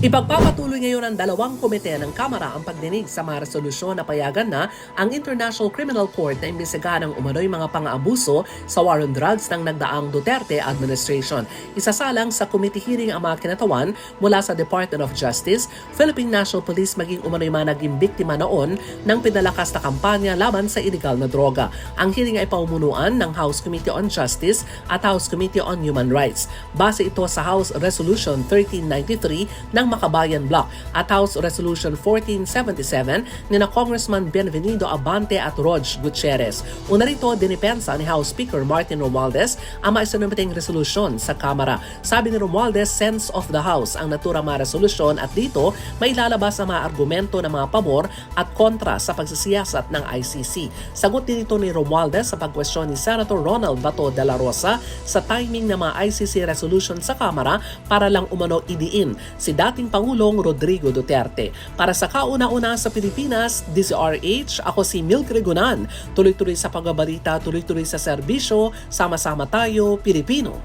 Ipagpapatuloy ngayon ng dalawang komite ng Kamara ang pagdinig sa mga resolusyon na payagan na ang International Criminal Court na imbestigahan ang umano'y mga pang-aabuso sa war on drugs ng nagdaang Duterte administration. Isasalang sa committee hearing ang mga kinatawan mula sa Department of Justice, Philippine National Police maging umano'y mga naging biktima noon ng pinalakas na kampanya laban sa illegal na droga. Ang hearing ay paumunuan ng House Committee on Justice at House Committee on Human Rights. Base ito sa House Resolution 1393 ng Makabayan Bloc at House Resolution 1477 ni na Congressman Benvenido Abante at Rog Gutierrez. Una rito, dinipensa ni House Speaker Martin Romualdez ang maisanumiting resolusyon sa Kamara. Sabi ni Romualdez, sense of the House ang naturang mga resolusyon at dito may lalabas ang mga argumento ng mga pabor at kontra sa pagsisiyasat ng ICC. Sagot din ito ni Romualdez sa pagkwestiyon ni Senator Ronald Bato de la Rosa sa timing ng mga ICC resolution sa Kamara para lang umano idiin si dating Pangulong Rodrigo Duterte. Para sa kauna-una sa Pilipinas, DZRH, ako si Milk Regunan. Tuloy-tuloy sa pagbabalita, tuloy-tuloy sa serbisyo, sama-sama tayo, Pilipino.